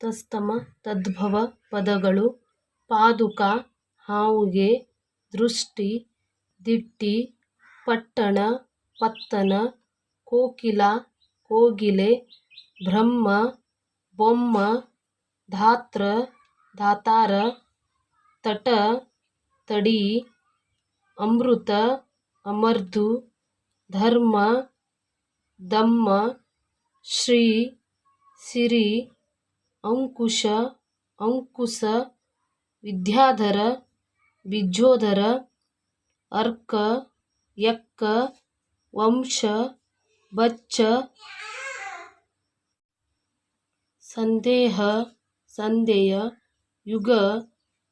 ತತ್ಸಮ ತದ್ಭವ ಪದಗಳು ಪಾದುಕ, ಹಾವುಗೆ, ದೃಷ್ಟಿ, ದಿಟ್ಟಿ, ಪಟ್ಟಣ, ಪತ್ತನ, ಕೋಕಿಲ, ಕೋಗಿಲೆ, ಬ್ರಹ್ಮ, ಬೊಮ್ಮ, ಧಾತ್ರ, ಧಾತಾರ, ತಟ, ತಡಿ, ಅಮೃತ ಅಮರ್ಧು ಧರ್ಮ, ದಮ್ಮ, ಶ್ರೀ, ಸಿರಿ ಅಂಕುಶ ಅಂಕುಶ ವಿದ್ಯಾಧರ ವಿಜ್ಜೋಧರ ಅರ್ಕ ಯಕ್ಕ ವಂಶ ಬಚ್ಚ ಸಂದೇಹ ಸಂದೇಯ ಯುಗ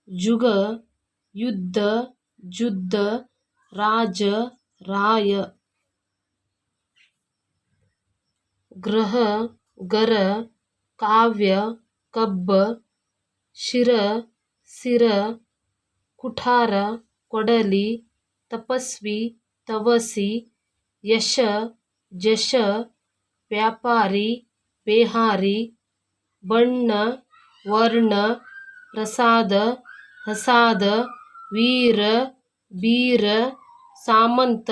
ಜುಗ ಯುದ್ಧ ಜುದ್ದ ರಾಜ ರಾಯ ಗ್ರಹ ಗರ ಕಾವ್ಯ ಕಬ್ಬ ಶಿರ ಸಿರ ಕುಠಾರ ಕೊಡಲಿ ತಪಸ್ವಿ ತವಸಿ ಯಶ ಜಶ ವ್ಯಾಪಾರಿ ಬೇಹಾರಿ ಬಣ್ಣ ವರ್ಣ ಪ್ರಸಾದ ಹಸಾದ ವೀರ ಬೀರ ಸಾಮಂತ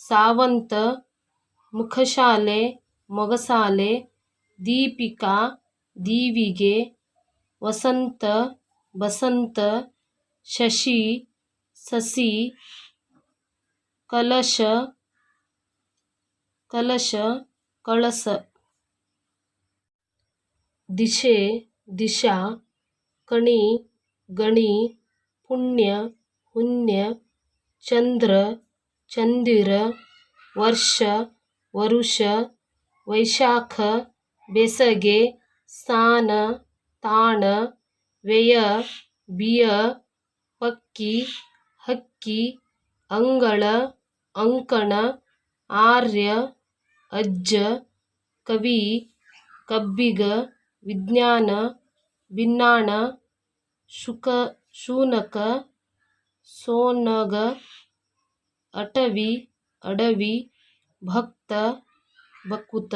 ಸಾವಂತ ಮುಖಶಾಲೆ ಮೊಗಸಾಲೆ ದೀಪಿಕಾ ದೀವಿಗೆ ವಸಂತ, ಬಸಂತ, ಶಶಿ, ಸಸಿ, ಕಲಶ ಕಲಶ, ಕಳಸ. ದಿಶೆ, ದಿಶಾ, ಕಣಿ, ಗಣಿ, ಪುಣ್ಯ ಪುಣ್ಯ ಚಂದ್ರ, ಚಂದಿರ, ವರ್ಷ, ವರುಷ, ವೈಶಾಖ, ಬೆಸಗೆ ಸ್ಥಾನ ತಾಣ, ವ್ಯಯ, ಬಿಯ, ಪಕ್ಕಿ, ಹಕ್ಕಿ, ಅಂಗಳ, ಅಂಕಣ, ಆರ್ಯ, ಅಜ್ಜ, ಕವಿ, ಕಬ್ಬಿಗ, ವಿಜ್ಞಾನ, ಬಿನ್ನಾಣ, ಶುಕ, ಶೂನಕ, ಸೋನಗ, ಅಟವಿ, ಅಡವಿ, ಭಕ್ತ ಬಕುತ